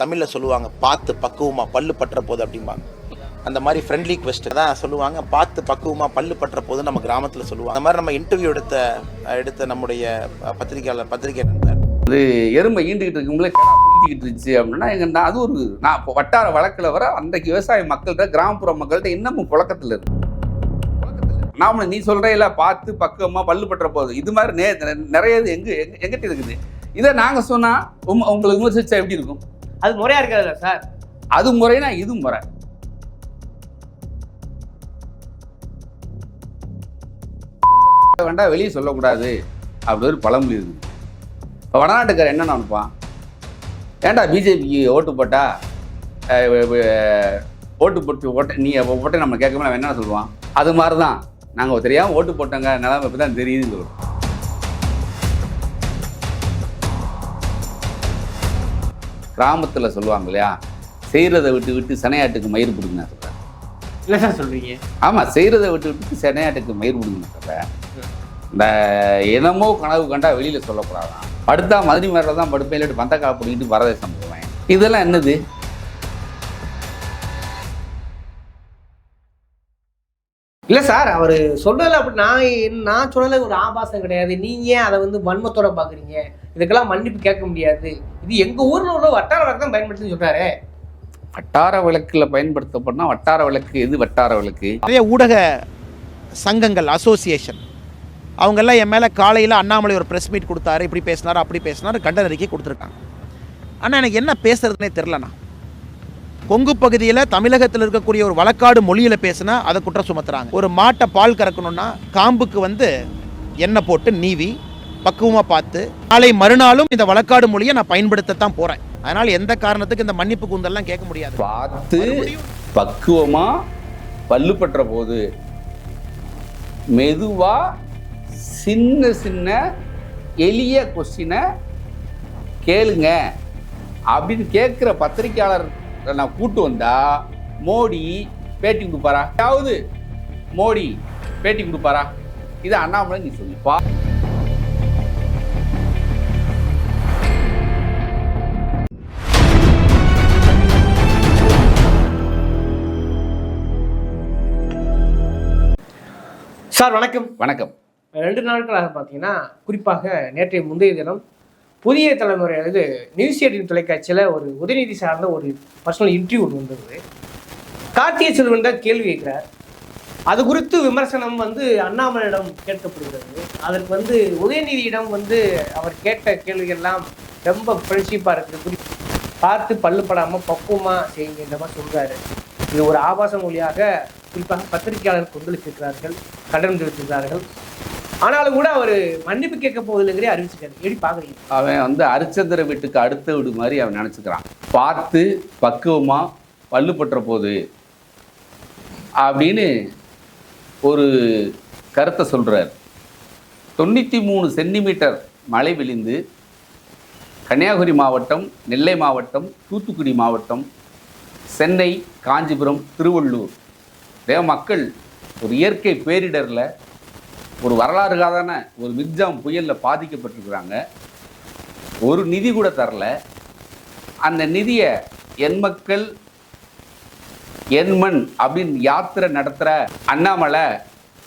தமிழில் சொல்லுவாங்க பார்த்து பக்குவமாக பல்லு பற்ற போது அப்படிம்பாங்க. அந்த மாதிரி ஃப்ரெண்ட்லி கொஸ்டின் தான் சொல்லுவாங்க பார்த்து பக்குவமாக பல்லு பற்ற போது நம்ம கிராமத்தில் சொல்லுவாங்க. அந்த மாதிரி நம்ம இன்டர்வியூ எடுத்த எடுத்த நம்முடைய பத்திரிகையாளர் பத்திரிகை நண்பர். அது எறும்பை ஈண்டுகிட்டு இருக்கும்போது கிடா இருந்துச்சு அப்படின்னா எங்க நான் அது ஒரு நான் இப்போ வட்டார வழக்கில் வர அன்றைக்கு விவசாய மக்கள்கிட்ட கிராமப்புற மக்கள்கிட்ட இன்னமும் புழக்கத்தில் இருக்கு. நான் நாம நீ சொல்ற பார்த்து பக்குவமாக பல்லு பற்ற போகுது. இது மாதிரி நே நிறைய இது எங்கிட்ட இருக்குது. இதை நாங்கள் சொன்னால் உங்களுக்கு விமர்சிச்சா எப்படி இருக்கும்? அது முறையா இருக்காதுல்ல சார்? அது முறைனா இது முறை. வேண்டாம் வெளியே சொல்லக்கூடாது அப்படி ஒரு பழமொழி இருக்குது. இப்போ வடநாட்டுக்காரர் என்ன நினைப்பான்? ஏன்டா பிஜேபிக்கு ஓட்டு போட்டா ஓட்டு போட்டு ஓட்ட நீ ஓட்டை நம்ம கேட்காம என்ன சொல்லுவான்? அது மாதிரி தான் நாங்கள் தெரியாமல் ஓட்டு போட்டோங்க நிலமை இப்போ தான் தெரியுதுன்னு சொல்லுவோம் கிராமத்தில் சொல்லுவாங்க இல்லையா? செய்கிறதை விட்டு விட்டு சனையாட்டுக்கு மயிர் பிடிங்க சொல்கிறேன் இல்ல சார் சொல்றீங்க? ஆமாம் செய்கிறத விட்டு விட்டு சனையாட்டுக்கு மயிர் பிடிங்க சொல்கிறேன் இந்த என்னமோ கனவு கண்டா வெளியில் சொல்லக்கூடாதான். படுத்தா மதுரை மேலே தான் படுப்பேன் இல்லாட்டி பந்தக்கா பிடிக்கிட்டு வரதேசம் போவேன். இதெல்லாம் என்னது? இல்ல சார் அவர் சொல்றதுல அப்படி நான் என்ன- நான் சொன்னதுல ஒரு ஆபாசம் கிடையாது. நீங்க ஏன் அதை வந்து வன்மத்தோட பாக்குறீங்க? இதுக்கெல்லாம் மன்னிப்பு கேட்க முடியாது. இது எங்க ஊர்ல உள்ள வட்டார வழக்கு தான் பயன்படுத்தி சொல்றாரு. வட்டார விளக்கில் பயன்படுத்தப்படனா வட்டார விளக்கு எது வட்டார விளக்கு நிறைய ஊடக சங்கங்கள் அசோசியேஷன் அவங்கெல்லாம் என் மேலே காலையில் அண்ணாமலை ஒரு ப்ரெஸ் மீட் கொடுத்தாரு இப்படி பேசினார் அப்படி பேசினார் கண்டன அறிக்கை கொடுத்துருக்காங்க. ஆனால் எனக்கு என்ன பேசுறதுனே தெரிலண்ணா கொங்கு பகுதியில் தமிழகத்தில் இருக்கக்கூடிய ஒரு வழக்காடு மொழியில் பேசினா அதை குற்றம் சுமத்துறாங்க. ஒரு மாட்டை பால் கறக்கணும்னா காம்புக்கு வந்து எண்ணெய் போட்டு நீவி பக்குவமாக பார்த்து நாளை மறுநாளும் இந்த வழக்காடு மொழியை நான் பயன்படுத்தத்தான் போகிறேன் அதனால் எந்த காரணத்துக்கு இந்த மன்னிப்பு கூந்தல்லாம் கேட்க முடியாது. பார்த்து பக்குவமா பல்லு பற்ற போது மெதுவா சின்ன சின்ன எளிய கொஸ்டினை கேளுங்க. அப்படின்னு கேட்குற பத்திரிக்கையாளர் நான் கூட்டு வந்தா மோடி பேட்டி கொடுப்பாரா? யாவது மோடி பேட்டி கொடுப்பாரா? இது அண்ணாமலை நீ சொல்லி. சார் வணக்கம். வணக்கம். ரெண்டு நாட்களாக பார்த்தீங்கன்னா குறிப்பாக நேற்றைய முந்தைய தினம் புதிய தலைமுறை அதாவது நியூஸ் எயிட்டின் தொலைக்காட்சியில் ஒரு உதயநிதி சார்ந்த ஒரு பர்சனல் இன்டர்வியூ ஒன்று வந்தது கார்த்திகை செல்வன் தான் கேள்வி கேட்கிறார். அது குறித்து விமர்சனம் வந்து அண்ணாமலையிடம் கேட்கப்படுகிறது. அதற்கு வந்து உதயநிதியிடம் வந்து அவர் கேட்ட கேள்விகள்லாம் ரொம்ப ஃப்ரெண்ட்ஷிப்பாக இருக்குது. குறி பார்த்து பல்லுப்படாமல் பக்குவமாக செய்யுங்க மாதிரி சொல்கிறாரு இது ஒரு ஆபாச மொழியாக குறிப்பாக பத்திரிகையாளர் கொந்தளித்திருக்கிறார்கள் கடன் தெரிவித்திருக்கிறார்கள் ஆனாலும் கூட அவர் மன்னிப்பு கேட்க போவதில்லைங்கிறே அறிவிச்சிருக்காரு. எப்படி பார்க்குறீங்க அவன் வந்து அரிச்சந்திர வீட்டுக்கு அடுத்த வீடு மாதிரி அவன் நினச்சிக்கிறான். பார்த்து பக்குவமாக பல்லு பற்ற போது அப்படின்னு ஒரு கருத்தை சொல்கிறார் தொண்ணூற்றி மூணு சென்டிமீட்டர் மழை விழுந்து கன்னியாகுமரி மாவட்டம் நெல்லை மாவட்டம் தூத்துக்குடி மாவட்டம் சென்னை காஞ்சிபுரம் திருவள்ளூர் தேவ மக்கள் ஒரு இயற்கை பேரிடரில் ஒரு வரலாறு காதான ஒரு மிக்ஜாம் புயலில் பாதிக்கப்பட்டிருக்கிறாங்க. ஒரு நிதி கூட தரல. அந்த நிதியை என் மக்கள் என் மண் அப்படின்னு யாத்திரை நடத்துகிற அண்ணாமலை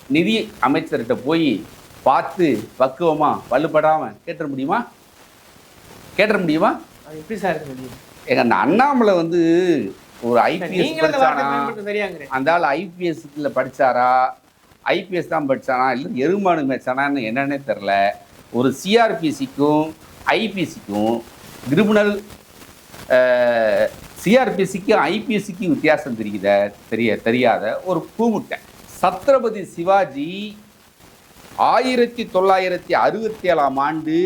நிதி அமைச்சர்கிட்ட போய் பார்த்து பக்குவமாக வலுப்படாமல் கேட்டுற முடியுமா? கேட்டுற முடியுமா? எப்படி சார் இருக்க முடியும்? எங்க அந்த அண்ணாமலை வந்து ஒரு ஐபிஎஸ் அந்த ஆள் ஐபிஎஸ்ல படிச்சாரா? ஐபிஎஸ் தான் படிச்சானா? இல்லை எருமானு மேய்ச்சானான்னு என்னன்னே தெரில ஒரு சிஆர்பிசிக்கும் ஐபிஎஸ்சிக்கும் கிரிமினல் சிஆர்பிசிக்கும் ஐபிஎஸ்சிக்கும் வித்தியாசம் தெரியுத? தெரிய தெரியாத ஒரு கூமுட்டை சத்ரபதி சிவாஜி ஆயிரத்தி தொள்ளாயிரத்தி அறுபத்தி ஏழாம் ஆண்டு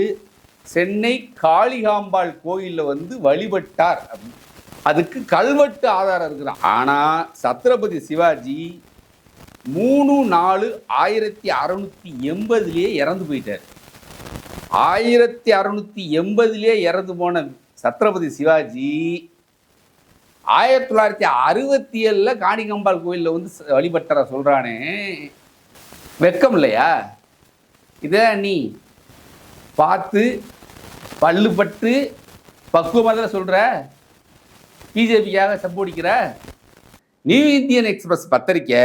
சென்னை காளிகாம்பாள் கோயிலில் வந்து வழிபட்டார் அப்படின்னு. அதுக்கு கல்வெட்டு ஆதாரம் இருக்கிறான் ஆனால் சத்ரபதி சிவாஜி மூணு நாலு ஆயிரத்தி அறநூற்றி எண்பதுலேயே இறந்து போயிட்டார். ஆயிரத்தி அறநூற்றி எண்பதுலேயே இறந்து போன சத்ரபதி சிவாஜி ஆயிரத்தி தொள்ளாயிரத்தி அறுபத்தி ஏழில் காணிக்கம்பாள் கோயிலில் வந்து ச- சொல்கிறானே வெக்கம் இல்லையா? இதே நீ பார்த்து பல்லு பட்டு பக்குவமாக சொல்கிற பிஜேபிக்காக சப்போடிக்கிற நியூ இந்தியன் எக்ஸ்பிரஸ் பத்திரிக்கை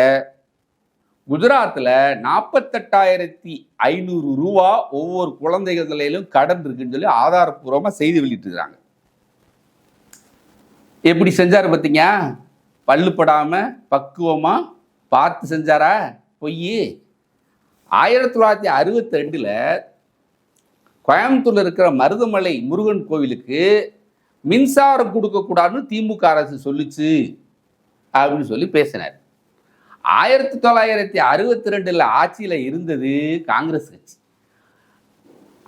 குஜராத்தில் நாற்பத்தெட்டாயிரத்தி ஐநூறு ரூபா ஒவ்வொரு குழந்தைகள் தலையிலும் கடன் இருக்குன்னு சொல்லி ஆதாரப்பூர்வமாக செய்தி வெளியிட்டிருக்கிறாங்க எப்படி செஞ்சார் பார்த்தீங்க பள்ளுப்படாமல் பக்குவமாக பார்த்து செஞ்சாரா? பொய். ஆயிரத்தி தொள்ளாயிரத்தி அறுபத்தி ரெண்டில் கோயம்புத்தூரில் இருக்கிற மருதமலை முருகன் கோவிலுக்கு மின்சாரம் கொடுக்கக்கூடாதுன்னு திமுக அரசு சொல்லுச்சு அப்படின்னு சொல்லி பேசினார். ஆயிரத்தி தொள்ளாயிரத்தி அறுபத்தி ரெண்டில் ஆட்சியில் இருந்தது காங்கிரஸ் கட்சி.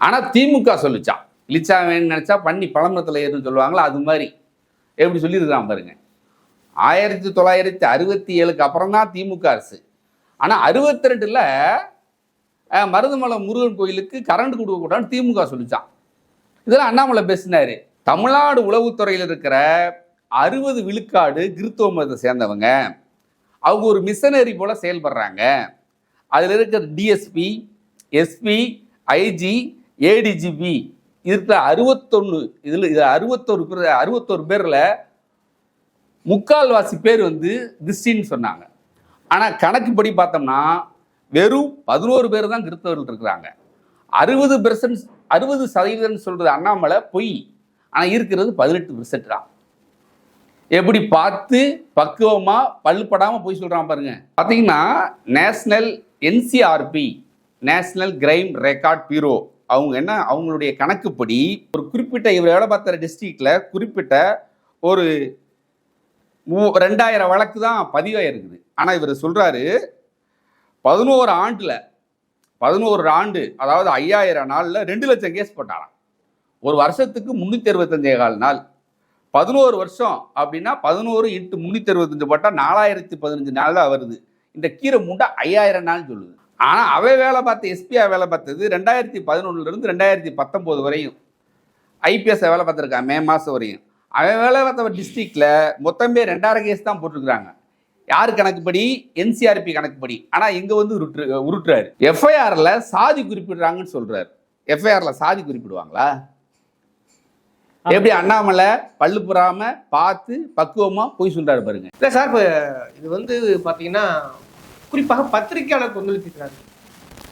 ஆனால் திமுக சொல்லுச்சான் இழிச்சா வேணும்னு நினச்சா பண்ணி பழமரத்தில் ஏறுன்னு சொல்லுவாங்களா? அது மாதிரி. எப்படி சொல்லியிருக்கான் பாருங்க. ஆயிரத்தி தொள்ளாயிரத்தி அறுபத்தி ஏழுக்கு அப்புறம் தான் திமுக அரசு. ஆனால் அறுபத்தி ரெண்டில் மருதமலை முருகன் கோயிலுக்கு கரண்ட் கொடுக்கக்கூடாதுன்னு திமுக சொல்லிச்சான் இதெல்லாம் அண்ணாமலை பேசினாரு. தமிழ்நாடு உளவுத்துறையில் இருக்கிற அறுபது விழுக்காடு கிறித்துவ மதத்தை சேர்ந்தவங்க. அவங்க ஒரு மிஷனரி போல் செயல்படுறாங்க. அதில் இருக்கிற டிஎஸ்பி எஸ்பி ஐஜி ஏடிஜிபி இருக்கிற அறுபத்தொன்று இதில் இது அறுபத்தொரு பேர் அறுபத்தொரு பேரில் முக்கால்வாசி பேர் வந்து கிறிஸ்டின்னு சொன்னாங்க. ஆனால் கணக்குப்படி பார்த்தோம்னா வெறும் பதினோரு பேர் தான் கிறிஸ்தவர்கள் இருக்கிறாங்க. அறுபது பெர்சன்ட் அறுபது சதவீதம்னு சொல்கிறது அண்ணாமலை பொய். ஆனால் இருக்கிறது பதினெட்டு பெர்சன்ட் தான். எப்படி பார்த்து பக்குவமாக பல்லுப்படாமல் போய் சொல்கிறான் பாருங்க. பார்த்தீங்கன்னா national NCRB national crime record bureau அவங்க என்ன அவங்களுடைய கணக்குப்படி ஒரு குறிப்பிட்ட இவர் வேலை பார்த்த டிஸ்ட்ரிக்டில் குறிப்பிட்ட ஒரு மூ- ரெண்டாயிரம் வழக்கு தான் பதிவாயிருக்குது ஆனால் இவர் சொல்கிறாரு பதினோரு ஆண்டில் பதினோரு ஆண்டு அதாவது ஐயாயிரம் நாளில் ரெண்டு லட்சம் கேஸ் போட்டாராம். ஒரு வருஷத்துக்கு முந்நூற்றி அறுபத்தஞ்சே கால் நாள். பதினோரு வருஷம் அப்படின்னா பதினோரு இன்ட்டு முந்நூற்றி அறுபத்தஞ்சு போட்டால் நாலாயிரத்தி பதினஞ்சு நாள் தான் வருது. இந்த கீரை மூட்டை ஐயாயிரம் நாள் சொல்லுது. ஆனால் அவை வேலை பார்த்த எஸ்பிஐ வேலை பார்த்தது ரெண்டாயிரத்தி பதினொன்னுலேருந்து ரெண்டாயிரத்தி பத்தொம்போது வரையும். ஐபிஎஸ் வேலை பார்த்துருக்கான் மே மாதம் வரையும். அவன் வேலை பார்த்த டிஸ்ட்ரிக்டில் மொத்தமே ரெண்டாயிரம் கேஸ் தான் போட்டிருக்கிறாங்க. யார் கணக்குப்படி? என்சிஆர்பி கணக்குப்படி. ஆனால் இங்கே வந்து உருட்டு உருட்டுறாரு. எஃப்ஐஆரில் சாதி குறிப்பிடுறாங்கன்னு சொல்கிறார் எஃப்ஐஆரில் சாதி குறிப்பிடுவாங்களா? எப்படி அண்ணாமலை பல்லு புறாம பார்த்து பக்குவமா போய் சொல்றாரு பாருங்க. இல்லை சார் இப்போ இது வந்து பார்த்தீங்கன்னா குறிப்பாக பத்திரிகையாளர் கொந்தளிப்பிக்கிறாரு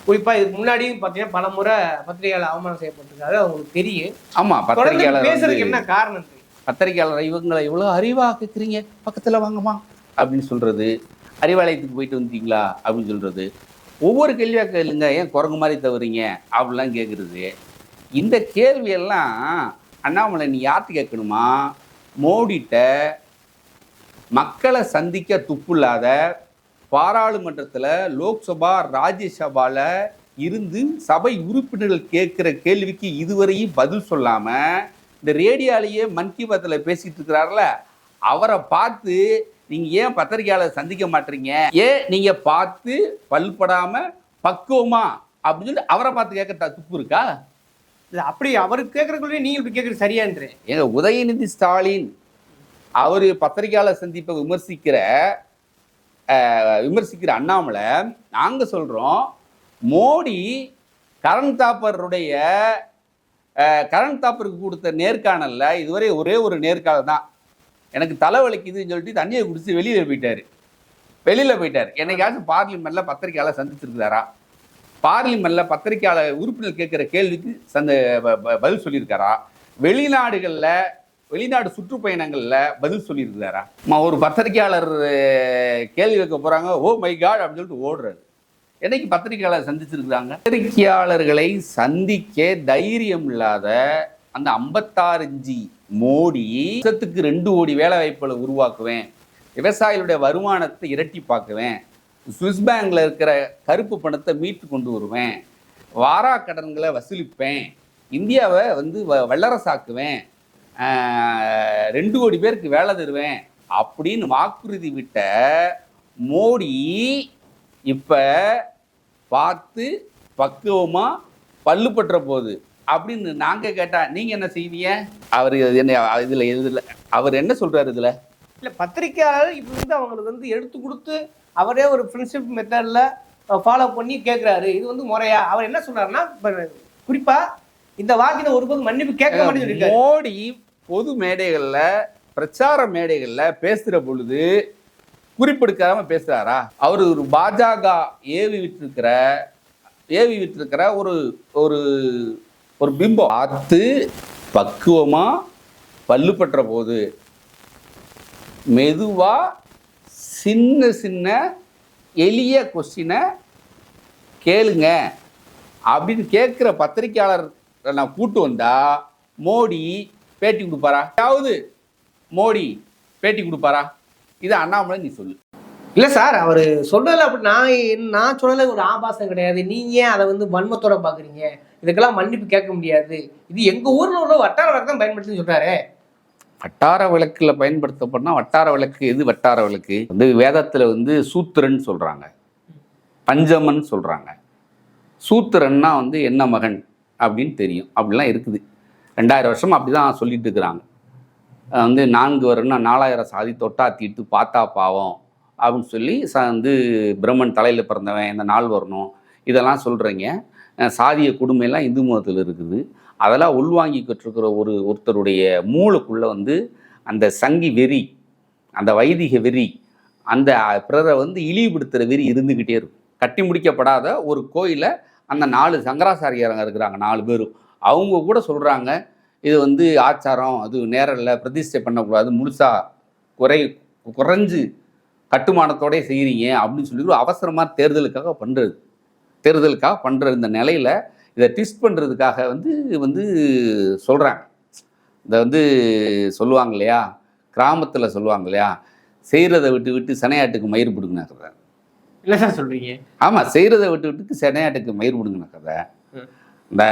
குறிப்பாக இதுக்கு முன்னாடியும் பார்த்தீங்கன்னா பல முறை பத்திரிகையாளர் அவமானம் செய்யப்பட்டிருக்காரு அவங்களுக்கு தெரியும். ஆமா பத்திரிகையாளர் பேசுறதுக்கு என்ன காரணம்? பத்திரிகையாளர் இவங்களை இவ்வளோ அறிவா கேட்குறீங்க பக்கத்துல வாங்கம்மா அப்படின்னு சொல்றது. அறிவாலயத்துக்கு போயிட்டு வந்தீங்களா அப்படின்னு சொல்றது. ஒவ்வொரு கேள்வியா கேளுங்க ஏன் குரங்கு மாதிரி தவறீங்க அப்படிலாம் கேட்குறது இந்த கேள்வியெல்லாம் அண்ணாமலை நீ யார்த்து கேட்கணுமா? மோடிட்ட மக்களை சந்திக்க துப்புள்ளாத பாராளுமன்றத்தில் லோக்சபா ராஜ்யசபாவில் இருந்து சபை உறுப்பினர்கள் கேட்குற கேள்விக்கு இதுவரையும் பதில் சொல்லாமல் இந்த ரேடியோலேயே மன் கி பாத்தில் பேசிகிட்டு இருக்கிறார்ல அவரை பார்த்து நீங்கள் ஏன் பத்திரிகையாளர் சந்திக்க மாட்டீங்க? ஏன் நீங்கள் பார்த்து பல்படாமல் பக்குவமா? அப்படின்னு சொல்லி அவரை பார்த்து கேட்க துப்பு இருக்கா? இல்லை அப்படி அவர் கேட்குறக்குள்ளே நீங்கள் இப்படி கேட்குறது சரியான்றே. ஏங்க உதயநிதி ஸ்டாலின் அவர் பத்திரிகையாளர் சந்திப்பை விமர்சிக்கிற விமர்சிக்கிற அண்ணாமலை நாங்கள் சொல்கிறோம் மோடி கரண் தாப்பருடைய கரண் தாப்பருக்கு கொடுத்த நேர்காணலில் இதுவரை ஒரே ஒரு நேர்காணல் தான். எனக்கு தலைவலிக்குதுன்னு சொல்லிட்டு தண்ணியை குடிச்சு வெளியில் போயிட்டார். வெளியில் போயிட்டார். என்னைக்காச்சும் பார்லிமெண்ட்டில் பத்திரிகையாளர் சந்திச்சிருக்கிறாரா? பார்லிமெண்ட்ல பத்திரிகையாளர் உறுப்பினர் கேட்கிற கேள்விக்கு சந்த ப- பதில் சொல்லியிருக்காரா? வெளிநாடுகளில் வெளிநாடு சுற்றுப்பயணங்களில் பதில் சொல்லியிருக்காரா அம்மா, ஒரு பத்திரிகையாளர் கேள்வி வைக்க போகிறாங்க ஓ மை காட் அப்படின்னு சொல்லிட்டு ஓடுறாரு. என்னைக்கு பத்திரிகையாளர் சந்திச்சிருக்கிறாங்க? பத்திரிகையாளர்களை சந்திக்க தைரியம் இல்லாத அந்த ஐம்பத்தாறு இஞ்சி மோடி வருஷத்துக்கு ரெண்டு கோடி வேலை வாய்ப்புகளை உருவாக்குவேன். விவசாயிகளுடைய வருமானத்தை இரட்டி பார்க்குவேன் சுவிஸ் பேங்கில் இருக்கிற கருப்பு பணத்தை மீட்டு கொண்டு வருவேன். வாரா கடன்களை வசூலிப்பேன். இந்தியாவை வந்து வ- வல்லரசாக்குவேன். ரெண்டு கோடி பேருக்கு வேலை தருவேன் அப்படின்னு வாக்குறுதி விட்ட மோடி இப்போ பார்த்து பக்குவமாக பல்லு பற்ற போகுது அப்படின்னு நாங்கள் கேட்டால் நீங்கள் என்ன செய்வீங்க? அவர் என்ன இதில் இதில் அவர் என்ன சொல்கிறார் இதில்? இல்லை பத்திரிக்கையாளர் இப்போ வந்து அவங்களுக்கு வந்து எடுத்து கொடுத்து அவரே ஒரு ஃப்ரெண்ட்ஷிப் மெத்தடில் ஃபாலோ பண்ணி கேட்குறாரு இது வந்து முறையா? அவர் என்ன சொல்றாருன்னா இப்ப குறிப்பா இந்த வாக்கின ஒருபோது மன்னிப்பு கேட்க சொல்லியிருக்காரு மோடி பொது மேடைகள்ல பிரச்சார மேடைகள்ல பேசுற பொழுது குறிப்பெடுக்காம பேசுறாரா? அவர் ஒரு பாஜக ஏவி விட்டிருக்கிற ஏவி விட்டிருக்கிற ஒரு ஒரு ஒரு பிம்பம். பார்த்து பக்குவமா பல்லு பற்ற போது மெதுவா சின்ன சின்ன எளிய கொஸ்டினை கேளுங்க. அப்படின்னு கேட்குற பத்திரிக்கையாளர் நான் கூட்டு வந்தா மோடி பேட்டி கொடுப்பாரா? யாவது மோடி பேட்டி கொடுப்பாரா? இது அண்ணாமலை நீ சொல்லு. இல்லை சார் அவர் சொல்லலை அப்படி நான் என்ன- நான் சொல்லலை ஒரு ஆபாசம் கிடையாது. நீங்கள் ஏன் அதை வந்து வன்மத்தோட பார்க்குறீங்க இதுக்கெல்லாம் மன்னிப்பு கேட்க முடியாது. இது எங்கள் ஊரில் உள்ள வட்டார வழக்கம் பயன்படுத்தி சொல்றாரு. வட்டார விளக்கில் பயன்படுத்தப்படனா வட்டார விளக்கு எது வட்டார விளக்கு? வந்து வேதத்தில் வந்து சூத்திரன் சொல்கிறாங்க பஞ்சமன் சொல்கிறாங்க சூத்திரன்னா வந்து என்ன மகன் அப்படின்னு தெரியும். அப்படிலாம் இருக்குது. ரெண்டாயிரம் வருஷம் அப்படிதான் சொல்லிட்டு இருக்கிறாங்க. வந்து நான்கு வரும்னா நாலாயிரம் சாதி தொட்டா தீட்டு பார்த்தா பாவம் அப்படின்னு சொல்லி ச வந்து பிரம்மன் தலையில் பிறந்தவன் இந்த நாள் வரணும் இதெல்லாம் சொல்கிறீங்க சாதிய கொடுமையெல்லாம் இந்து மதத்தில் இருக்குது. அதெல்லாம் உள்வாங்கிக்கிட்டு இருக்கிற ஒரு ஒருத்தருடைய மூளைக்குள்ளே வந்து அந்த சங்கி வெறி அந்த வைதிக வெறி அந்த பிறரை வந்து இழிவுபடுத்துகிற வெறி இருந்துக்கிட்டே இருக்கும். கட்டி முடிக்கப்படாத ஒரு கோயிலை அந்த நாலு சங்கராச்சாரியாரங்க இருக்கிறாங்க நாலு பேரும். அவங்க கூட சொல்கிறாங்க இது வந்து ஆச்சாரம் அது நேரில் பிரதிஷ்டை பண்ணக்கூடாது முழுசாக குறை குறைஞ்சு கட்டுமானத்தோடய செய்கிறீங்க அப்படின்னு சொல்லி ஒரு அவசரமாக தேர்தலுக்காக பண்ணுறது தேர்தலுக்காக பண்ணுற இந்த நிலையில் இதை ட்விஸ்ட் பண்ணுறதுக்காக வந்து வந்து சொல்கிறாங்க இதை வந்து சொல்லுவாங்க இல்லையா? கிராமத்தில் சொல்லுவாங்க இல்லையா? செய்கிறத விட்டு விட்டு சனையாட்டுக்கு மயிர் பிடுங்கின கதை. இல்ல சார் சொல்றீங்க. ஆமாம் செய்கிறத விட்டு விட்டு சனையாட்டுக்கு மயிர் பிடுங்கின கதை. இந்த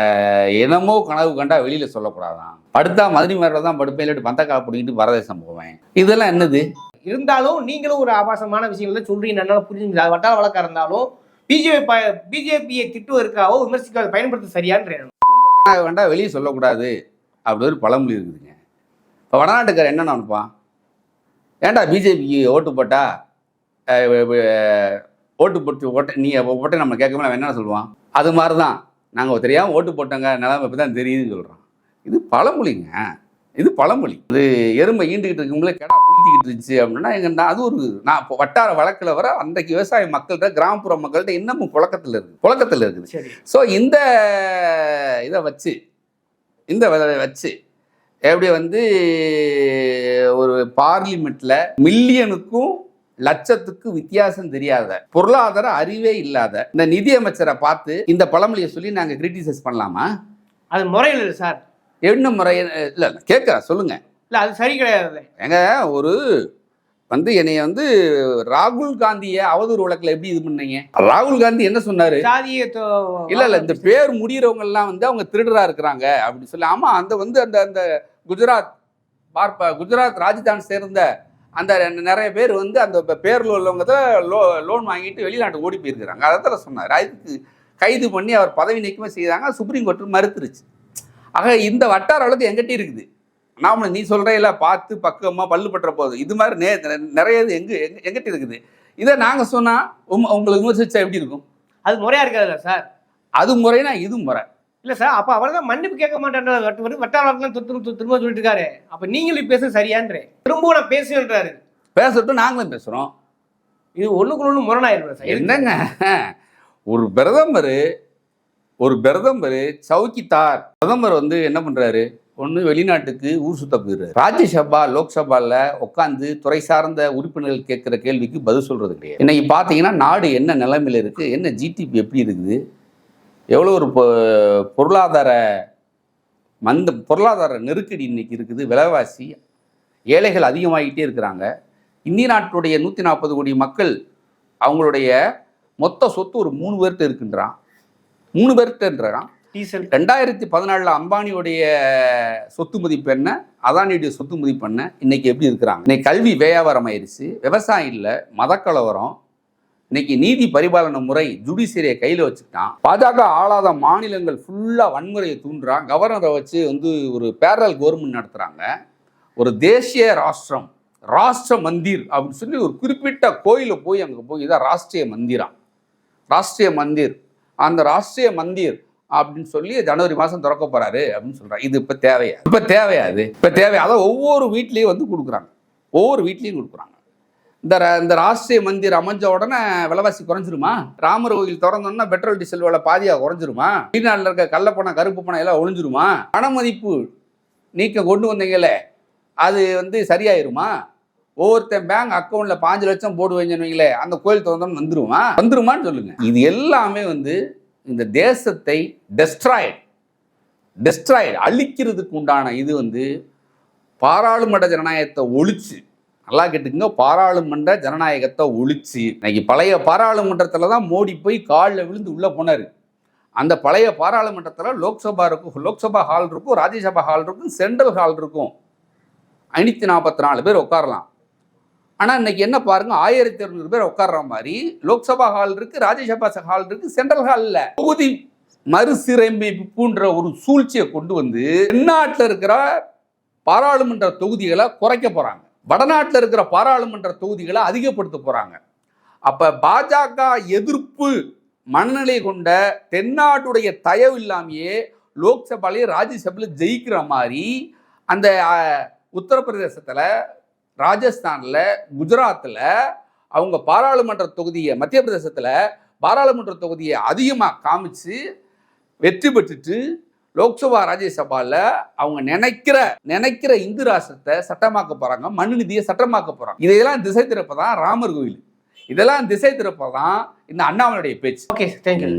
என்னமோ கனவு கண்டா வெளியில் சொல்லக்கூடாதான். படுத்தா மதுரை மேரில் தான் படுப்பேன் இல்லாட்டி பந்தக்கா பிடிக்கிட்டு பரதேசம் போவேன். இதெல்லாம் என்னது? இருந்தாலும் நீங்களும் ஒரு ஆபாசமான விஷயங்களை சொல்றீங்க என்னால புரிஞ்சுங்க வட்டார வழக்கா இருந்தாலும் பிஜேபி பிஜேபியை திட்டுவதற்காகவோ விமர்சிக்க அதை பயன்படுத்த சரியான்ற வேண்டாம் வெளியே சொல்லக்கூடாது. அப்படி ஒரு பழமொழி இருக்குதுங்க. இப்போ வடநாட்டுக்காரர் என்ன நினைப்பான்? ஏன்டா பிஜேபிக்கு ஓட்டு போட்டா ஓட்டு போட்டு ஓட்ட நீ ஓட்டை நம்ம கேட்காம அவன் என்ன சொல்லுவான்? அது மாதிரி தான் நாங்கள் தெரியாமல் ஓட்டு போட்டோங்க நிலமை இப்போ தான் தெரியுதுன்னு சொல்கிறோம் இது பழமொழிங்க. இது பழமொழி. இது எறும்பை ஈண்டுகிட்டு இருக்கும்போது கெடா புளித்திக்கிட்டு இருந்துச்சு அப்படின்னா எங்க அது ஒரு நான் இப்போ வட்டார வழக்கில் வர அன்றைக்கு விவசாய மக்கள்கிட்ட கிராமப்புற மக்கள்கிட்ட இன்னமும் புழக்கத்தில் இருக்குது புழக்கத்தில் இருக்குது. ஸோ இந்த இதை வச்சு இந்த விதை வச்சு எப்படி வந்து ஒரு பார்லிமெண்ட்ல மில்லியனுக்கும் லட்சத்துக்கு வித்தியாசம் தெரியாத பொருளாதார அறிவே இல்லாத இந்த நிதி அமைச்சரை பார்த்து இந்த பழமொழியை சொல்லி நாங்கள் கிரிட்டிசைஸ் பண்ணலாமா? அது முறையில் சார். என்ன முறை? இல்லை கேட்குறேன் சொல்லுங்க. இல்ல அது சரி கிடையாது ஏங்க ஒரு வந்து என்னைய வந்து ராகுல் காந்தியை அவதூறு வழக்கில் எப்படி இது பண்ணீங்க? ராகுல் காந்தி என்ன சொன்னாரு? சாதிய இல்ல இல்ல இந்த பேர் முடியறவங்க எல்லாம் வந்து அவங்க திருடரா இருக்கிறாங்க அப்படி சொல்லி ஆமா அந்த வந்து அந்த அந்த குஜராத் பார்ப்ப குஜராத் ராஜஸ்தான் சேர்ந்த அந்த நிறைய பேர் வந்து அந்த பேர்ல உள்ளவங்க தான் லோ லோன் வாங்கிட்டு வெளிநாட்டு ஓடி போயிருக்கிறாங்க. அதை தான் சொன்னார். அதுக்கு கைது பண்ணி அவர் பதவி நீக்கமே செய்தாங்க. சுப்ரீம் கோர்ட் மறுத்துருச்சு. ஆக இந்த வட்டார அளவுக்கு எங்கிட்ட இருக்குது. நாம நீ சொல்றையில பார்த்து பக்குவமா பல்லு பற்ற போகுது இது மாதிரி நே நிறைய இது எங்க எங்க- எங்கிட்ட இருக்குது. இதை நாங்க சொன்னா உம் உங்களுக்கு விமர்சிச்சா எப்படி இருக்கும்? அது முறையா இருக்காதுல்ல சார்? அது முறைனா இது முறை. இல்ல சார் அப்ப அவர் தான் மன்னிப்பு கேட்க மாட்டேன்றாரு வட்டு வட்டு வட்டார வழக்கம் திரும்ப திரும்ப சொல்லிட்டு இருக்காரு அப்ப நீங்களும் பேச சரியான்றே. திரும்ப நான் பேசுவேன்றாரு. பேசட்டும் நாங்களும் பேசுறோம். இது ஒண்ணுக்குள்ள ஒண்ணு முரணாயிருப்பேன் சார். என்னங்க? ஒரு பிரதமர் ஒரு பிரதமர் சவுக்கித்தார். பிரதமர் வந்து என்ன பண்றாரு? ஒன்று வெளிநாட்டுக்கு ஊர் சுத்த போயிடுறாரு. ராஜ்யசபா லோக்சபால உட்காந்து துறை சார்ந்த உறுப்பினர்கள் கேட்குற கேள்விக்கு பதில் சொல்றது கிடையாது. இன்னைக்கு பார்த்தீங்கன்னா நாடு என்ன நிலைமையில இருக்கு? என்ன ஜிடிபி எப்படி இருக்குது? எவ்வளோ ஒரு பொ- பொருளாதார மந்த பொருளாதார நெருக்கடி இன்னைக்கு இருக்குது. விலைவாசி ஏழைகள் அதிகமாகிட்டே இருக்கிறாங்க. இந்திய நாட்டுடைய நூற்றி நாற்பது கோடி மக்கள் அவங்களுடைய மொத்த சொத்து ஒரு மூணு பேர்கிட்ட இருக்கின்றான். மூணு பேர்கிட்டன்றான் ரெண்டாயிரத்தி பதினாலில் அம்பானியுடைய சொத்து மதிப்பு என்ன? அதானியுடைய சொத்து மதிப்பு என்ன? இன்னைக்கு எப்படி இருக்கிறாங்க? இன்னைக்கு கல்வி வியாபாரம் ஆயிடுச்சு விவசாயம் இல்லை மதக்கலவரம் இன்னைக்கு நீதி பரிபாலன முறை ஜுடிஷியரியை கையில் வச்சுக்கிட்டான். பாஜக ஆளாத மாநிலங்கள் ஃபுல்லாக வன்முறையை தூண்டுறான். கவர்னரை வச்சு வந்து ஒரு பேரல் கவர்மெண்ட் நடத்துகிறாங்க ஒரு தேசிய ராஷ்டிரம் ராஷ்டிர மந்திர் அப்படின்னு சொல்லி ஒரு குறிப்பிட்ட கோயிலில் போய் அங்கே போய் இதான் ராஷ்டிரிய மந்திரம் ராஷ்டிரிய மந்திர். அந்த ராஷ்டிரிய மந்திர் அப்படின்னு சொல்லி ஜனவரி மாதம் திறக்க போறாரு அப்படின்னு சொல்றாங்க இது இப்போ தேவையா? இப்போ தேவையாது இப்போ தேவையா? அதான் ஒவ்வொரு வீட்லேயும் வந்து கொடுக்குறாங்க. ஒவ்வொரு வீட்லேயும் கொடுக்குறாங்க. இந்த இந்த ராஷ்டிரிய மந்திர் அமைஞ்ச உடனே விலைவாசி குறைஞ்சிருமா? ராமர் கோயில் திறந்தோன்னா பெட்ரோல் டீசல் விலை பாதியாக குறைஞ்சிருமா? வெளிநாட்டில் இருக்க கள்ளப்பணம் கருப்பு பணம் எல்லாம் ஒழிஞ்சிருமா? பண மதிப்பு நீக்க கொண்டு வந்தீங்களே அது வந்து சரியாயிருமா? ஒவ்வொருத்தன் பேங்க் அக்கௌண்ட்ல பாஞ்சு லட்சம் போடுவீங்கன்னு வைங்களேன் அந்த கோயில் திறந்தோம் வந்துருமா? வந்துருமான்னு சொல்லுங்க. இது எல்லாமே வந்து இந்த தேசத்தை டெஸ்ட்ராய்ட் டெஸ்ட்ராய்டு அழிக்கிறதுக்கு உண்டான இது வந்து பாராளுமன்ற ஜனநாயகத்தை ஒழிச்சு. நல்லா கேட்டுக்கங்க பாராளுமன்ற ஜனநாயகத்தை ஒழிச்சு. இன்னைக்கு பழைய பாராளுமன்றத்தில் தான் மோடி போய் காலில் விழுந்து உள்ளே போனார். அந்த பழைய பாராளுமன்றத்தில் லோக்சபா இருக்கும் லோக்சபா ஹால் இருக்கும் ராஜ்யசபா ஹால் இருக்கும் சென்ட்ரல் ஹால் இருக்கும். ஐநூற்றி நாற்பத்தி நாலு பேர் உட்காரலாம். ஆனால் இன்னைக்கு என்ன பாருங்க ஆயிரத்தி இரநூறு பேர் உட்கார்ற மாதிரி லோக்சபா ஹால் இருக்கு ராஜ்யசபா ஹால் இருக்கு சென்ட்ரல் ஹாலில் தொகுதி மறுசீரமைப்புன்ற ஒரு சூழ்ச்சியை கொண்டு வந்து தென்னாட்டில் இருக்கிற பாராளுமன்ற தொகுதிகளை குறைக்க போறாங்க. வடநாட்டில் இருக்கிற பாராளுமன்ற தொகுதிகளை அதிகப்படுத்த போறாங்க. அப்ப பாஜக எதிர்ப்பு மனநிலை கொண்ட தென்னாட்டுடைய தயவு இல்லாமையே லோக்சபாலையும் ராஜ்யசபாலையும் ஜெயிக்கிற மாதிரி அந்த உத்தரப்பிரதேசத்தில் ராஜஸ்தானில் குஜராத்தில் அவங்க பாராளுமன்ற தொகுதியை மத்திய பிரதேசத்தில் பாராளுமன்ற தொகுதியை அதிகமாக காமிச்சு வெற்றி பெற்றுட்டு லோக்சபா ராஜ்யசபால அவங்க நினைக்கிற நினைக்கிற இந்து ராஷ்டிரத்தை சட்டமாக்க போறாங்க மனு நிதியை சட்டமாக்க போறாங்க. இதையெல்லாம் திசை திருப்பதான் ராமர் கோயில். இதெல்லாம் திசை திருப்பதான் இந்த அண்ணாமலையுடைய பேச்சு. Okay thank you